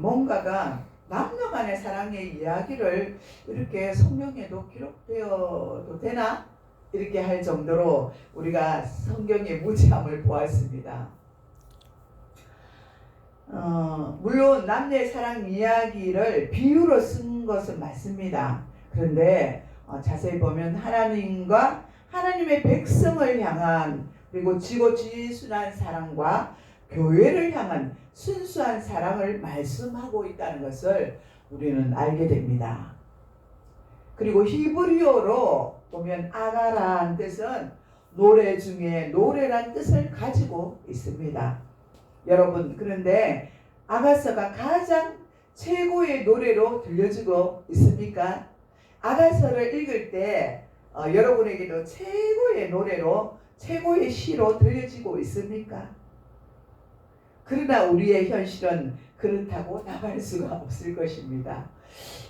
뭔가가 남녀 간의 사랑의 이야기를 이렇게 성경에도 기록되어도 되나? 이렇게 할 정도로 우리가 성경의 무지함을 보았습니다. 어, 물론 남녀의 사랑 이야기를 비유로 쓴 것은 맞습니다. 그런데 어, 자세히 보면 하나님과 하나님의 백성을 향한 그리고 지고 지순한 사랑과 교회를 향한 순수한 사랑을 말씀하고 있다는 것을 우리는 알게 됩니다. 그리고 히브리어로 보면 아가라는 뜻은 노래 중에 노래란 뜻을 가지고 있습니다. 여러분 그런데 아가서가 가장 최고의 노래로 들려지고 있습니까? 아가서를 읽을 때 어, 여러분에게도 최고의 노래로 최고의 시로 들려지고 있습니까? 그러나 우리의 현실은 그렇다고 나갈 수가 없을 것입니다.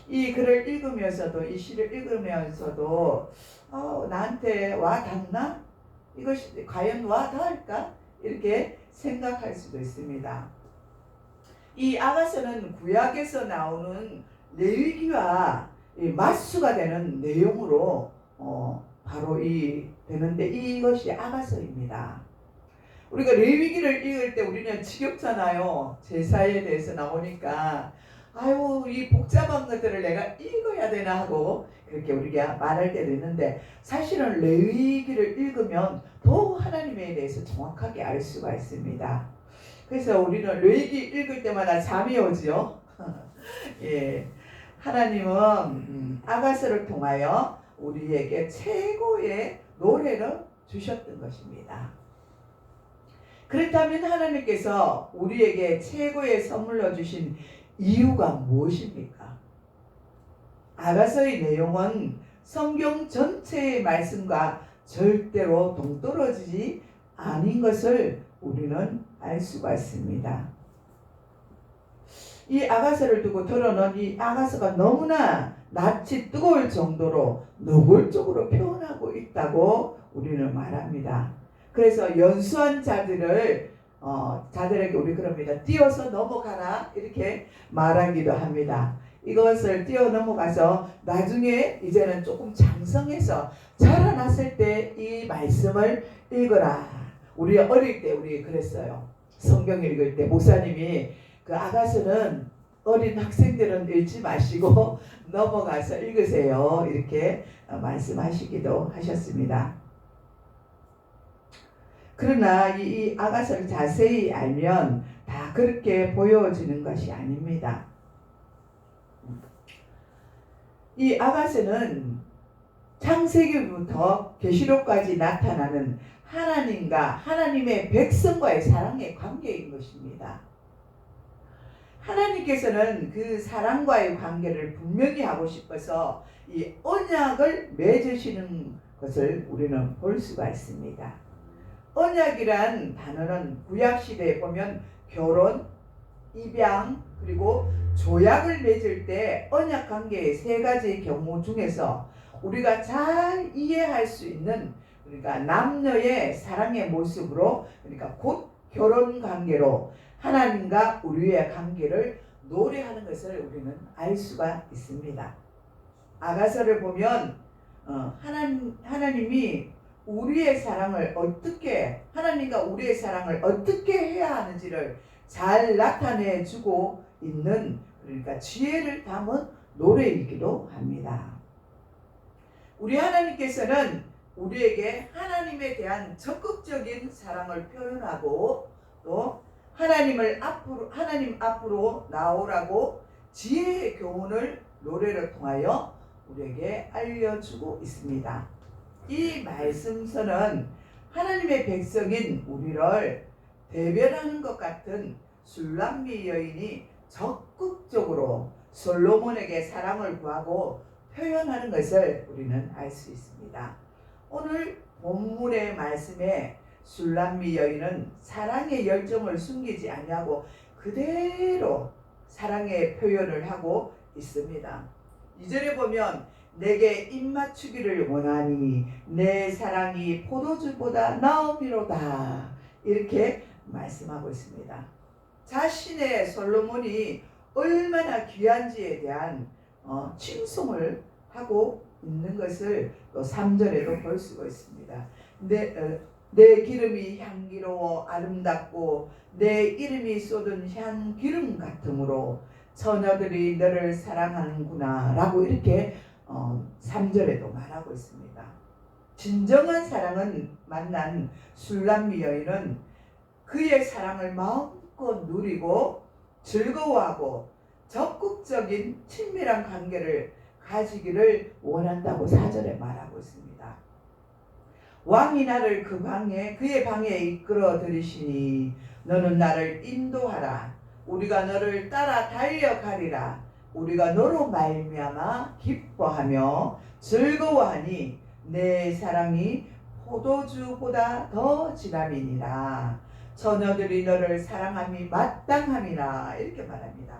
이 글을 읽으면서도 이 시를 읽으면서도 어, 나한테 와 닿나? 이것이 과연 와 닿을까? 이렇게 생각할 수도 있습니다. 이 아가서는 구약에서 나오는 레위기와 맞수가 되는 내용으로 어, 바로 이 되는데 이것이 아가서입니다. 우리가 레위기를 읽을 때 우리는 지겹잖아요. 제사에 대해서 나오니까 아유 이 복잡한 것들을 내가 읽어야 되나 하고 그렇게 우리가 말할 때도 있는데 사실은 레위기를 읽으면 더욱 하나님에 대해서 정확하게 알 수가 있습니다. 그래서 우리는 레위기 읽을 때마다 잠이 오지요. 예, 하나님은 음, 아가서를 통하여 우리에게 최고의 노래를 주셨던 것입니다. 그렇다면 하나님께서 우리에게 최고의 선물로 주신 이유가 무엇입니까? 아가서의 내용은 성경 전체의 말씀과 절대로 동떨어지지 아닌 것을 우리는 알 수가 있습니다. 이 아가서를 두고 드러는 이 아가서가 너무나 낯이 뜨거울 정도로 노골적으로 표현하고 있다고 우리는 말합니다. 그래서 연수한 자들을 어, 자들에게 우리 그럽니다. 뛰어서 넘어가라 이렇게 말하기도 합니다. 이것을 뛰어 넘어가서 나중에 이제는 조금 장성해서 자라났을 때 이 말씀을 읽어라. 우리 어릴 때 우리 그랬어요. 성경 읽을 때 목사님이 그 아가서는 어린 학생들은 읽지 마시고 넘어가서 읽으세요. 이렇게 어, 말씀하시기도 하셨습니다. 그러나 이, 이 아가서를 자세히 알면 다 그렇게 보여지는 것이 아닙니다. 이 아가서는 창세기부터 계시록까지 나타나는 하나님과 하나님의 백성과의 사랑의 관계인 것입니다. 하나님께서는 그 사랑과의 관계를 분명히 하고 싶어서 이 언약을 맺으시는 것을 우리는 볼 수가 있습니다. 언약이란 단어는 구약 시대에 보면 결혼, 입양 그리고 조약을 맺을 때 언약 관계의 세 가지 경우 중에서 우리가 잘 이해할 수 있는 그러니까 남녀의 사랑의 모습으로 그러니까 곧 결혼 관계로 하나님과 우리의 관계를 노래하는 것을 우리는 알 수가 있습니다. 아가서를 보면 어, 하나님 하나님이 우리의 사랑을 어떻게 하나님과 우리의 사랑을 어떻게 해야 하는지를 잘 나타내 주고 있는 그러니까 지혜를 담은 노래이기도 합니다. 우리 하나님께서는 우리에게 하나님에 대한 적극적인 사랑을 표현하고 또 하나님을 앞으로 하나님 앞으로 나오라고 지혜의 교훈을 노래를 통하여 우리에게 알려주고 있습니다. 이 말씀서는 하나님의 백성인 우리를 대변하는 것 같은 술람미 여인이 적극적으로 솔로몬에게 사랑을 구하고 표현하는 것을 우리는 알 수 있습니다. 오늘 본문의 말씀에 술람미 여인은 사랑의 열정을 숨기지 아니하고 그대로 사랑의 표현을 하고 있습니다. 이절에 보면 내게 입맞추기를 원하니 내 사랑이 포도주보다 나음이로다 이렇게 말씀하고 있습니다. 자신의 솔로몬이 얼마나 귀한지에 대한 어, 칭송을 하고 있는 것을 또 3절에도 볼 수가 있습니다. 내, 어, 내 기름이 향기로워 아름답고 내 이름이 쏟은 향 기름 같으므로 처녀들이 너를 사랑하는구나 라고 이렇게 어, 3절에도 말하고 있습니다. 진정한 사랑은 만난 술람미 여인은 그의 사랑을 마음껏 누리고 즐거워하고 적극적인 친밀한 관계를 가지기를 원한다고 사절에 말하고 있습니다. 왕이 나를 그 방에 그의 방에 이끌어 들이시니 너는 나를 인도하라 우리가 너를 따라 달려가리라 우리가 너로 말미암아 기뻐하며 즐거워하니 내 사랑이 포도주보다 더 진함이니라 처녀들이 너를 사랑함이 마땅함이라 이렇게 말합니다.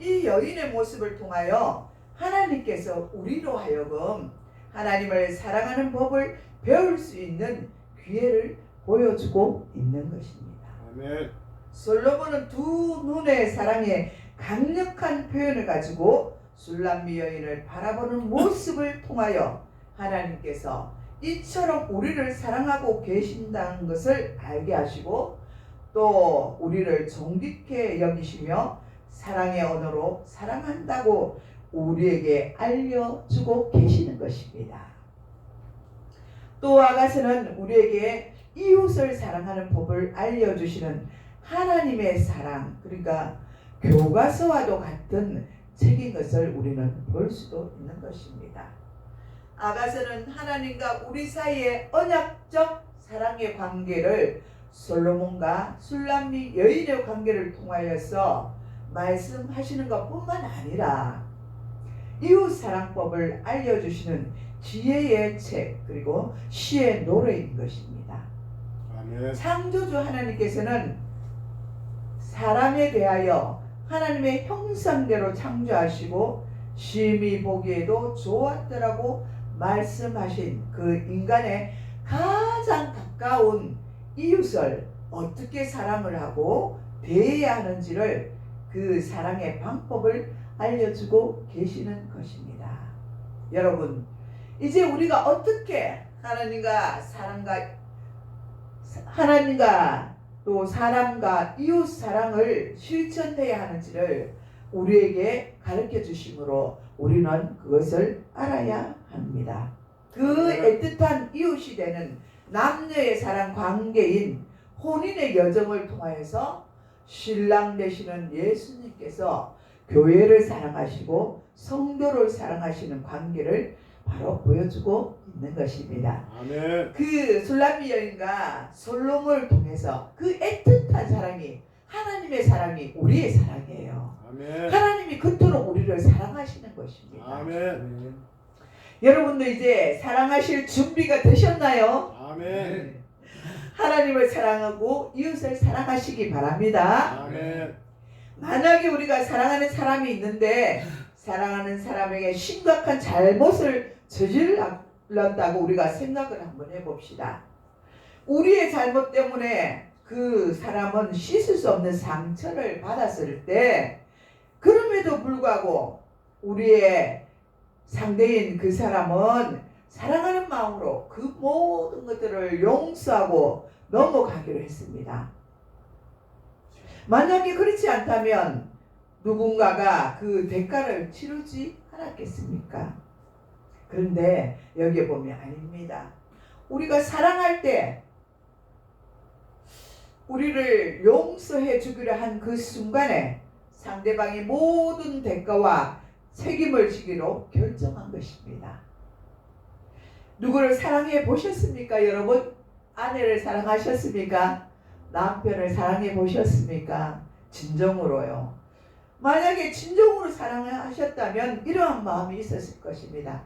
이 여인의 모습을 통하여 하나님께서 우리로 하여금 하나님을 사랑하는 법을 배울 수 있는 기회를 보여주고 있는 것입니다. 아멘. 솔로몬은 두 눈의 사랑에 강력한 표현을 가지고 술람미 여인을 바라보는 모습을 통하여 하나님께서 이처럼 우리를 사랑하고 계신다는 것을 알게 하시고 또 우리를 존귀케 여기시며 사랑의 언어로 사랑한다고 우리에게 알려주고 계시는 것입니다. 또 아가서는 우리에게 이웃을 사랑하는 법을 알려주시는 하나님의 사랑, 그러니까 교과서와도 같은 책인 것을 우리는 볼 수도 있는 것입니다. 아가서는 하나님과 우리 사이의 언약적 사랑의 관계를 솔로몬과 술람미 여인의 관계를 통하여서 말씀하시는 것뿐만 아니라 이웃 사랑법을 알려주시는 지혜의 책 그리고 시의 노래인 것입니다. 아멘. 창조주 하나님께서는 사람에 대하여 하나님의 형상대로 창조하시고 심히 보기에도 좋았더라고 말씀하신 그 인간의 가장 가까운 이웃을 어떻게 사랑을 하고 대해야 하는지를 그 사랑의 방법을 알려주고 계시는 것입니다. 여러분, 이제 우리가 어떻게 하나님과 사랑과 하나님과 또 사람과 이웃 사랑을 실천해야 하는지를 우리에게 가르쳐 주심으로 우리는 그것을 알아야 합니다. 그 애틋한 이웃이 되는 남녀의 사랑 관계인 혼인의 여정을 통하여서 신랑 되시는 예수님께서 교회를 사랑하시고 성도를 사랑하시는 관계를 바로 보여주고 있는 것입니다. 아멘. 그 술람미 여인과 솔로몬을 통해서 그 애틋한 사랑이 하나님의 사랑이 우리의 사랑이에요. 아멘. 하나님이 그토록 우리를 사랑하시는 것입니다. 아멘. 여러분도 이제 사랑하실 준비가 되셨나요? 아멘. 하나님을 사랑하고 이웃을 사랑하시기 바랍니다. 아멘. 만약에 우리가 사랑하는 사람이 있는데 사랑하는 사람에게 심각한 잘못을 저질렀다고 우리가 생각을 한번 해봅시다. 우리의 잘못 때문에 그 사람은 씻을 수 없는 상처를 받았을 때 그럼에도 불구하고 우리의 상대인 그 사람은 사랑하는 마음으로 그 모든 것들을 용서하고 넘어가기로 했습니다. 만약에 그렇지 않다면 누군가가 그 대가를 치르지 않았겠습니까? 그런데 여기에 보면 아닙니다. 우리가 사랑할 때 우리를 용서해 주기로 한 그 순간에 상대방이 모든 대가와 책임을 지기로 결정한 것입니다. 누구를 사랑해 보셨습니까, 여러분? 아내를 사랑하셨습니까? 남편을 사랑해 보셨습니까? 진정으로요. 만약에 진정으로 사랑하셨다면 이러한 마음이 있었을 것입니다.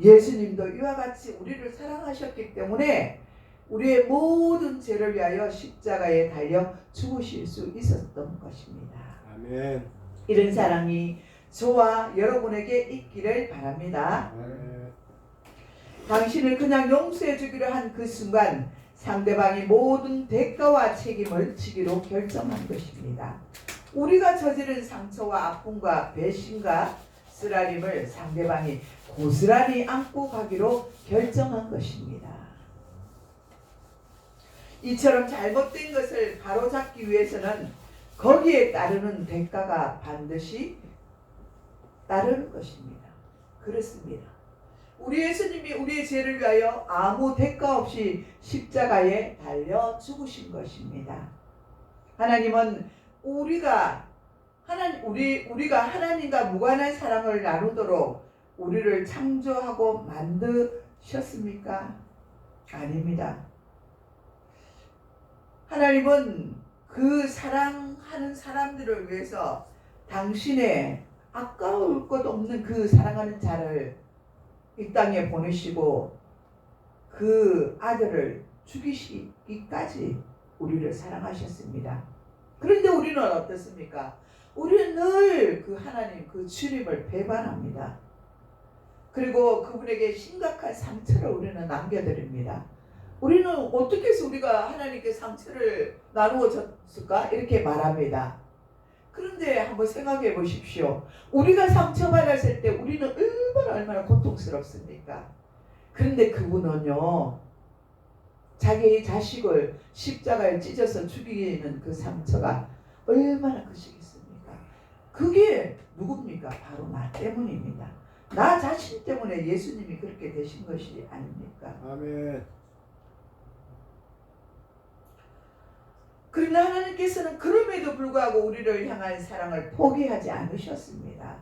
예수님도 이와 같이 우리를 사랑하셨기 때문에 우리의 모든 죄를 위하여 십자가에 달려 죽으실 수 있었던 것입니다. 아멘. 이런 사랑이 저와 여러분에게 있기를 바랍니다. 아멘. 당신을 그냥 용서해 주기로 한 그 순간 상대방이 모든 대가와 책임을 지기로 결정한 것입니다. 우리가 저지른 상처와 아픔과 배신과 쓰라림을 상대방이 고스란히 안고 가기로 결정한 것입니다. 이처럼 잘못된 것을 바로잡기 위해서는 거기에 따르는 대가가 반드시 따르는 것입니다. 그렇습니다. 우리 예수님이 우리의 죄를 위하여 아무 대가 없이 십자가에 달려 죽으신 것입니다. 하나님은 우리가 하나님 우리 우리가 하나님과 무관한 사랑을 나누도록 우리를 창조하고 만드셨습니까? 아닙니다. 하나님은 그 사랑하는 사람들을 위해서 당신의 아까울 것 없는 그 사랑하는 자를 이 땅에 보내시고 그 아들을 죽이시기까지 우리를 사랑하셨습니다. 그런데 우리는 어떻습니까? 우리는 늘 그 하나님 그 주님을 배반합니다. 그리고 그분에게 심각한 상처를 우리는 남겨드립니다. 우리는 어떻게 해서 우리가 하나님께 상처를 나누어 줬을까? 이렇게 말합니다. 그런데 한번 생각해 보십시오. 우리가 상처받았을 때 우리는 얼마나 얼마나 고통스럽습니까? 그런데 그분은요, 자기 자식을 십자가에 찢어서 죽이는 그 상처가 얼마나 크시겠습니까? 그게 누굽니까? 바로 나 때문입니다. 나 자신 때문에 예수님이 그렇게 되신 것이 아닙니까? 아멘. 그러나 하나님께서는 그럼에도 불구하고 우리를 향한 사랑을 포기하지 않으셨습니다.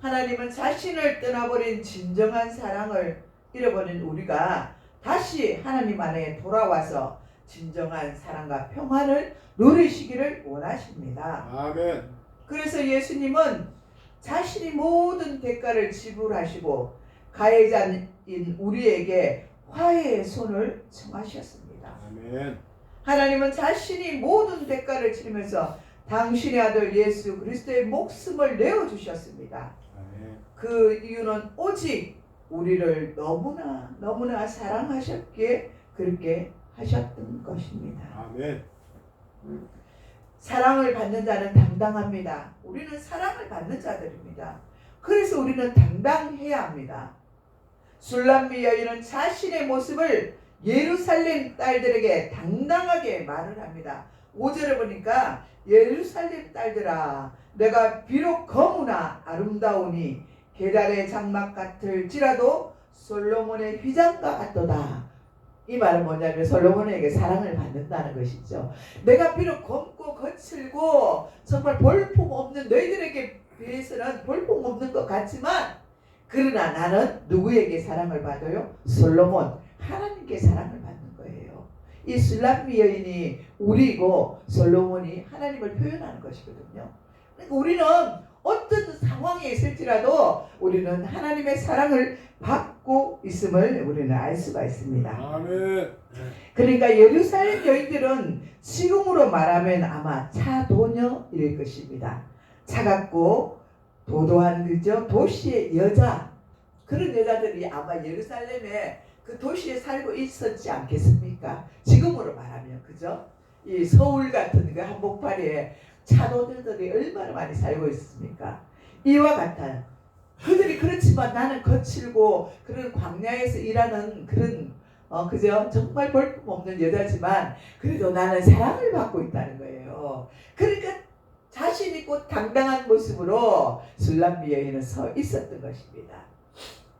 하나님은 자신을 떠나버린 진정한 사랑을 잃어버린 우리가 다시 하나님 안에 돌아와서 진정한 사랑과 평안을 누리시기를 원하십니다. 아멘. 그래서 예수님은 자신이 모든 대가를 지불하시고 가해자인 우리에게 화해의 손을 청하셨습니다. 아멘. 하나님은 자신이 모든 대가를 치르면서 당신의 아들 예수 그리스도의 목숨을 내어 주셨습니다. 그 이유는 오직 우리를 너무나 너무나 사랑하셨기에 그렇게 하셨던 것입니다. 아멘. 사랑을 받는 자는 당당합니다. 우리는 사랑을 받는 자들입니다. 그래서 우리는 당당해야 합니다. 술람미 여인은 자신의 모습을 예루살렘 딸들에게 당당하게 말을 합니다. 5절에 보니까 예루살렘 딸들아 내가 비록 거무나 아름다우니 계달의 장막 같을지라도 솔로몬의 휘장과 같도다. 이 말은 뭐냐면 솔로몬에게 사랑을 받는다는 것이죠. 내가 비록 검고 거칠고 정말 볼품 없는 너희들에게 비해서는 볼품 없는 것 같지만 그러나 나는 누구에게 사랑을 받아요? 솔로몬 하나님께 사랑을 받는 거예요. 이 술람미 여인이 우리고 솔로몬이 하나님을 표현하는 것이거든요. 그러니까 우리는 어떤 상황에 있을지라도 우리는 하나님의 사랑을 받고 있음을 우리는 알 수가 있습니다. 아멘. 그러니까 예루살렘 여인들은 지금으로 말하면 아마 차도녀일 것입니다. 차갑고 도도한 그죠 도시의 여자 그런 여자들이 아마 예루살렘에 그 도시에 살고 있었지 않겠습니까? 지금으로 말하면 그죠? 이 서울 같은 그 한복판에 차도들이 얼마나 많이 살고 있습니까? 이와 같아요. 그들이 그렇지만 나는 거칠고 그런 광야에서 일하는 그런 어 그죠? 정말 볼품 없는 여자지만 그래도 나는 사랑을 받고 있다는 거예요. 그러니까 자신 있고 당당한 모습으로 술람미 여인은 서 있었던 것입니다.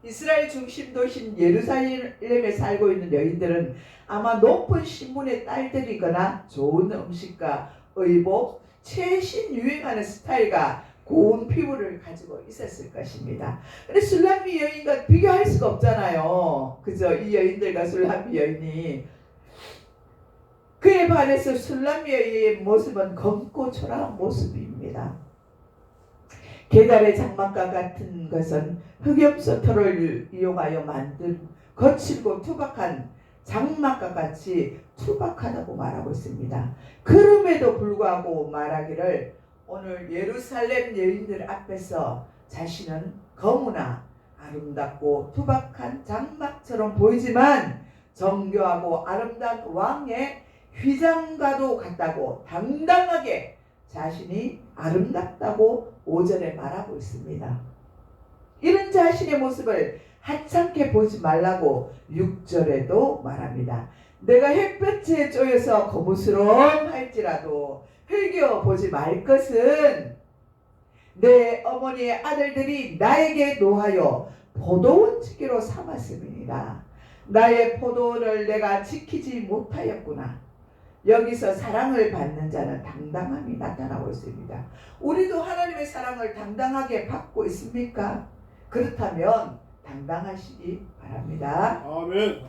이스라엘 중심 도시인 예루살렘에 살고 있는 여인들은 아마 높은 신분의 딸들이거나 좋은 음식과 의복, 최신 유행하는 스타일과 고운 피부를 가지고 있었을 것입니다. 근데 술람미 여인과 비교할 수가 없잖아요. 그죠? 이 여인들과 술람미 여인이 그에 반해서 술람미 여인의 모습은 검고 초라한 모습입니다. 계달의 장막과 같은 것은 흑염소 털을 이용하여 만든 거칠고 투박한 장막과 같이 투박하다고 말하고 있습니다. 그럼에도 불구하고 말하기를 오늘 예루살렘 여인들 앞에서 자신은 거무나 아름답고 투박한 장막처럼 보이지만 정교하고 아름다운 왕의 휘장과도 같다고 당당하게 자신이 아름답다고 5절에 말하고 있습니다. 이런 자신의 모습을 하찮게 보지 말라고 6절에도 말합니다. 내가 햇볕에 쪼여서 거무스름할지라도 흘겨 보지 말 것은 내 어머니의 아들들이 나에게 노하여 포도원 지기로 삼았음이니라. 나의 포도원을 내가 지키지 못하였구나. 여기서 사랑을 받는 자는 당당함이 나타나고 있습니다. 우리도 하나님의 사랑을 당당하게 받고 있습니까? 그렇다면 당당하시기 바랍니다. 아멘.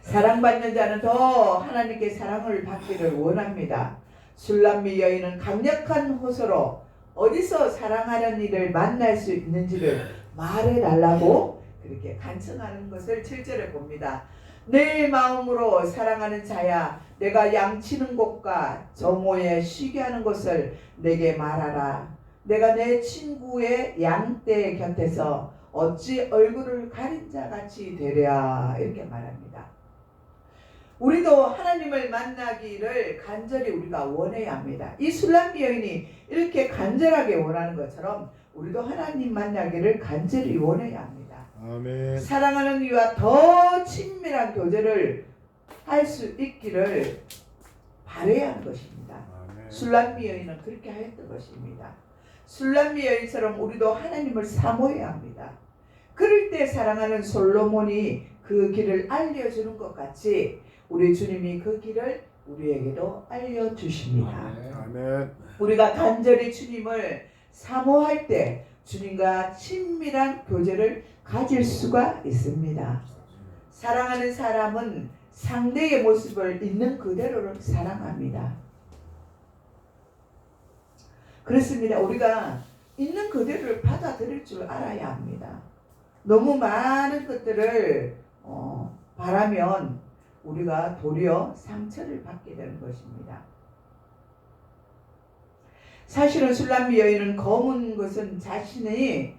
사랑받는 자는 더 하나님께 사랑을 받기를 원합니다. 술람미 여인은 강력한 호소로 어디서 사랑하는 이를 만날 수 있는지를 말해달라고 그렇게 간청하는 것을 7절에 봅니다. 내 마음으로 사랑하는 자야 내가 양치는 곳과 정오에 쉬게 하는 곳을 내게 말하라. 내가 내 친구의 양떼 곁에서 어찌 얼굴을 가린 자 같이 되랴 이렇게 말합니다. 우리도 하나님을 만나기를 간절히 우리가 원해야 합니다. 이 술람비 여인이 이렇게 간절하게 원하는 것처럼 우리도 하나님 만나기를 간절히 원해야 합니다. 아멘. 사랑하는 이와 더 친밀한 교제를 할 수 있기를 바래야 하는 것입니다. 술람미 여인은 그렇게 하였던 것입니다. 술람미 여인처럼 우리도 하나님을 사모해야 합니다. 그럴 때 사랑하는 솔로몬이 그 길을 알려주는 것 같이 우리 주님이 그 길을 우리에게도 알려주십니다. 아멘. 우리가 간절히 주님을 사모할 때 주님과 친밀한 교제를 가질 수가 있습니다. 사랑하는 사람은 상대의 모습을 있는 그대로를 사랑합니다. 그렇습니다. 우리가 있는 그대로를 받아들일 줄 알아야 합니다. 너무 많은 것들을 어, 바라면 우리가 도리어 상처를 받게 되는 것입니다. 사실은 술람미 여인은 검은 것은 자신의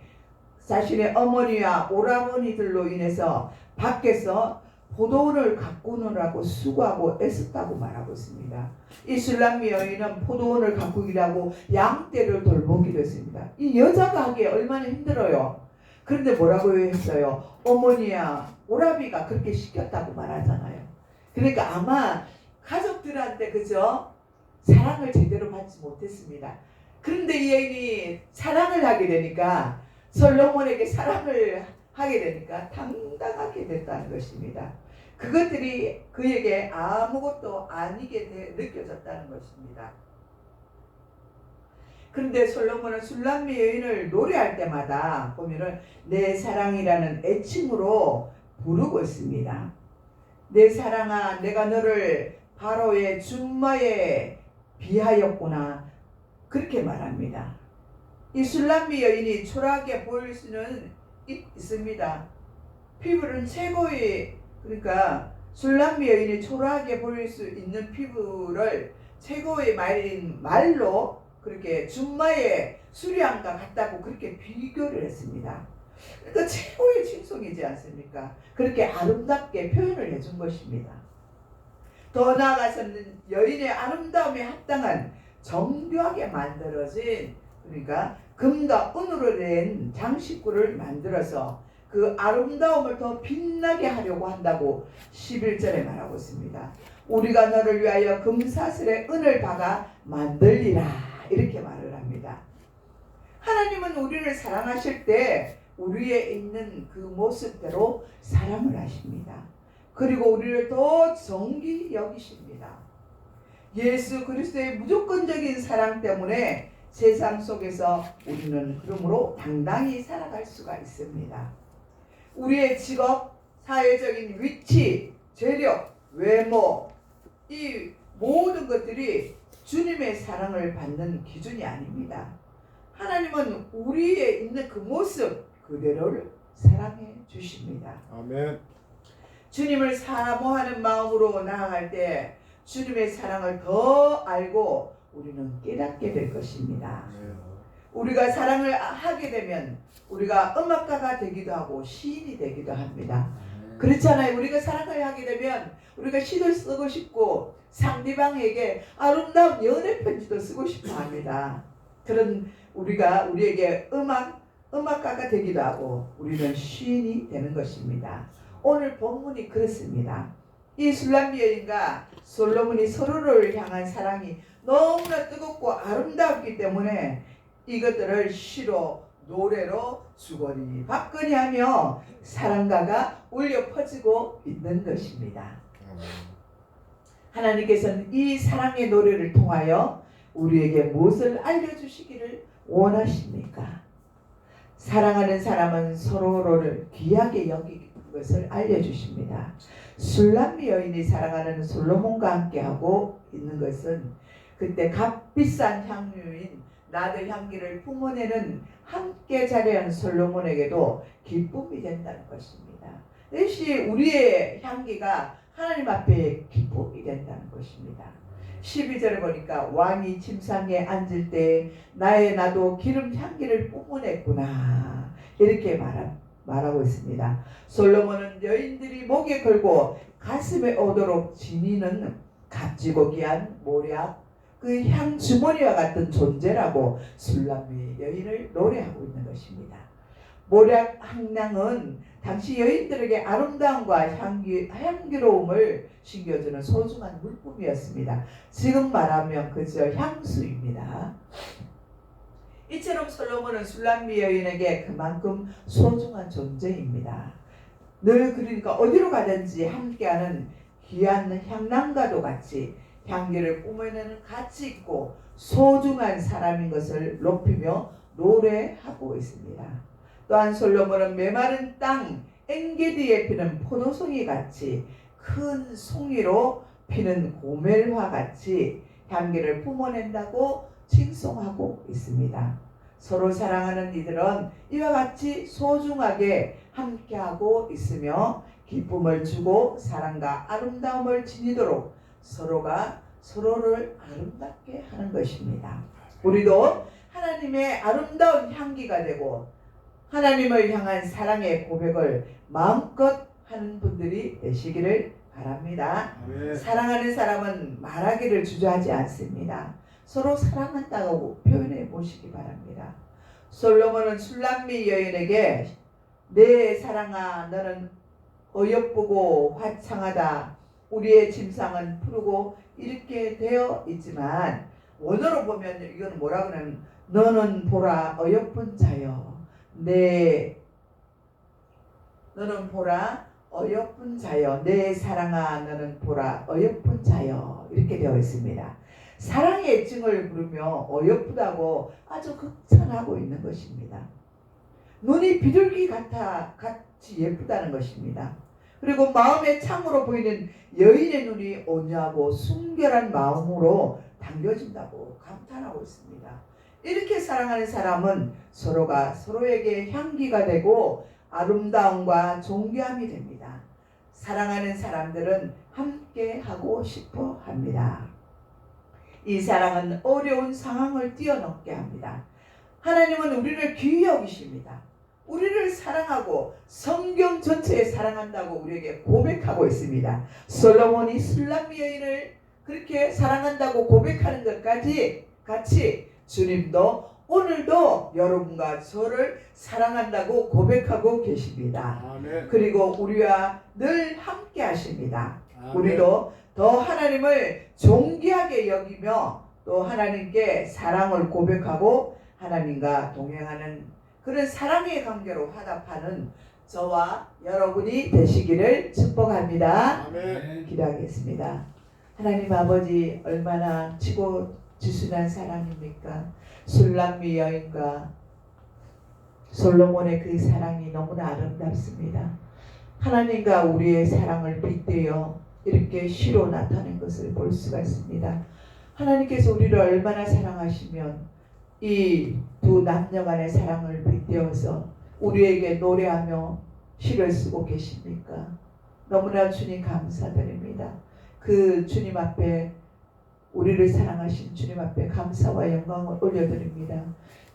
자신의 어머니와 오라버니들로 인해서 밖에서 포도원을 가꾸느라고 수고하고 애썼다고 말하고 있습니다. 이 술람미 여인은 포도원을 가꾸기라고 양떼를 돌보기도 했습니다. 이 여자가 하기에 얼마나 힘들어요. 그런데 뭐라고 했어요? 어머니야 오라비가 그렇게 시켰다고 말하잖아요. 그러니까 아마 가족들한테 그죠? 사랑을 제대로 받지 못했습니다. 그런데 이 여인이 사랑을 하게 되니까 솔로몬에게 사랑을 하게 되니까 당당하게 됐다는 것입니다. 그것들이 그에게 아무것도 아니게 돼- 느껴졌다는 것입니다. 그런데 솔로몬은 술람미 여인을 노래할 때마다 보면은 내 사랑이라는 애칭으로 부르고 있습니다. 내 사랑아, 내가 너를 바로의 준마에 비하였구나. 그렇게 말합니다. 이 술람미 여인이 초라하게 보일 수는 있, 있습니다. 피부는 최고의 그러니까 술람미 여인이 초라하게 보일 수 있는 피부를 최고의 말인 말로 그렇게 준마의 수량과 같다고 그렇게 비교를 했습니다. 그러니까 최고의 칭송이지 않습니까? 그렇게 아름답게 표현을 해준 것입니다. 더 나아가서는 여인의 아름다움에 합당한 정교하게 만들어진 그러니까 금과 은으로 된 장식구를 만들어서 그 아름다움을 더 빛나게 하려고 한다고 11절에 말하고 있습니다. 우리가 너를 위하여 금사슬에 은을 박아 만들리라 이렇게 말을 합니다. 하나님은 우리를 사랑하실 때 우리에 있는 그 모습대로 사랑을 하십니다. 그리고 우리를 더 정기 여기십니다. 예수 그리스도의 무조건적인 사랑 때문에 세상 속에서 우리는 그러므로 당당히 살아갈 수가 있습니다. 우리의 직업, 사회적인 위치, 재력, 외모, 이 모든 것들이 주님의 사랑을 받는 기준이 아닙니다. 하나님은 우리의 있는 그 모습 그대로를 사랑해 주십니다. 아멘. 주님을 사모하는 마음으로 나아갈 때 주님의 사랑을 더 알고 우리는 깨닫게 될 것입니다. 아멘. 우리가 사랑을 하게 되면 우리가 음악가가 되기도 하고 시인이 되기도 합니다. 그렇잖아요. 우리가 사랑을 하게 되면 우리가 시를 쓰고 싶고 상대방에게 아름다운 연애 편지도 쓰고 싶어 합니다. 그런 우리가 우리에게 음악 음악가가 되기도 하고 우리는 시인이 되는 것입니다. 오늘 본문이 그렇습니다. 이 술람미 여인과 솔로몬이 서로를 향한 사랑이 너무나 뜨겁고 아름다웠기 때문에 이것들을 시로 노래로 주거니 받거니 하며 사랑가가 울려 퍼지고 있는 것입니다. 하나님께서는 이 사랑의 노래를 통하여 우리에게 무엇을 알려주시기를 원하십니까? 사랑하는 사람은 서로를 귀하게 여기는 것을 알려주십니다. 술람미 여인이 사랑하는 솔로몬과 함께하고 있는 것은 그때 값비싼 향유인 나들 향기를 품어내는 함께 자리한 솔로몬에게도 기쁨이 된다는 것입니다. 역시 우리의 향기가 하나님 앞에 기쁨이 된다는 것입니다. 12절에 보니까 왕이 침상에 앉을 때 나의 나도 기름 향기를 뿜어냈구나 이렇게 말하, 말하고 있습니다. 솔로몬은 여인들이 목에 걸고 가슴에 오도록 지니는 값지고 귀한 모략 그 향 주머니와 같은 존재라고 술람미 여인을 노래하고 있는 것입니다. 모략 향량은 당시 여인들에게 아름다움과 향기, 향기로움을 신겨주는 소중한 물품이었습니다. 지금 말하면 그저 향수입니다. 이처럼 솔로몬은 술람미 여인에게 그만큼 소중한 존재입니다. 늘 그러니까 어디로 가든지 함께하는 귀한 향랑과도 같이 향기를 뿜어내는 가치 있고 소중한 사람인 것을 높이며 노래하고 있습니다. 또한 솔로몬은 메마른 땅 엔게디에 피는 포도송이 같이 큰 송이로 피는 고멜화 같이 향기를 뿜어낸다고 칭송하고 있습니다. 서로 사랑하는 이들은 이와 같이 소중하게 함께하고 있으며 기쁨을 주고 사랑과 아름다움을 지니도록 서로가 서로를 아름답게 하는 것입니다. 우리도 하나님의 아름다운 향기가 되고 하나님을 향한 사랑의 고백을 마음껏 하는 분들이 되시기를 바랍니다. 사랑하는 사람은 말하기를 주저하지 않습니다. 서로 사랑한다고 표현해 보시기 바랍니다. 솔로몬은 술람미 여인에게 내 사랑아 너는 어여쁘고 화창하다. 우리의 침상은 푸르고 이렇게 되어 있지만 원어로 보면 이건 뭐라 그러면 너는 보라 어여쁜 자여 내 너는 보라 어여쁜 자여 내 사랑아 너는 보라 어여쁜 자여 이렇게 되어 있습니다. 사랑의 애칭을 부르며 어여쁘다고 아주 극찬하고 있는 것입니다. 눈이 비둘기 같아 같이 예쁘다는 것입니다. 그리고 마음의 창으로 보이는 여인의 눈이 온유하고 순결한 마음으로 당겨진다고 감탄하고 있습니다. 이렇게 사랑하는 사람은 서로가 서로에게 향기가 되고 아름다움과 존귀함이 됩니다. 사랑하는 사람들은 함께 하고 싶어 합니다. 이 사랑은 어려운 상황을 뛰어넘게 합니다. 하나님은 우리를 귀히 여기십니다. 우리를 사랑하고 성경 전체에 사랑한다고 우리에게 고백하고 있습니다. 솔로몬이 술람미 여인을 그렇게 사랑한다고 고백하는 것까지 같이 주님도 오늘도 여러분과 저를 사랑한다고 고백하고 계십니다. 아멘. 그리고 우리와 늘 함께 하십니다. 아멘. 우리도 더 하나님을 존귀하게 여기며 또 하나님께 사랑을 고백하고 하나님과 동행하는 그런 사랑의 관계로 화답하는 저와 여러분이 되시기를 축복합니다. 아멘. 기도하겠습니다. 하나님 아버지 얼마나 치고 지순한 사랑입니까? 술람미 여인과 솔로몬의 그 사랑이 너무나 아름답습니다. 하나님과 우리의 사랑을 빗대어 이렇게 시로 나타낸 것을 볼 수가 있습니다. 하나님께서 우리를 얼마나 사랑하시면 이 두 남녀 간의 사랑을 빗대어서 우리에게 노래하며 시를 쓰고 계십니까? 너무나 주님 감사드립니다. 그 주님 앞에 우리를 사랑하신 주님 앞에 감사와 영광을 올려드립니다.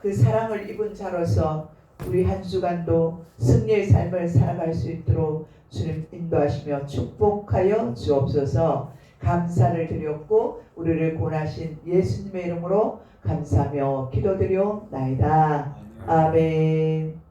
그 사랑을 입은 자로서 우리 한 주간도 승리의 삶을 살아갈 수 있도록 주님 인도하시며 축복하여 주옵소서 감사를 드렸고 우리를 권하신 예수님의 이름으로 감사하며 기도드려 나이다. 아멘.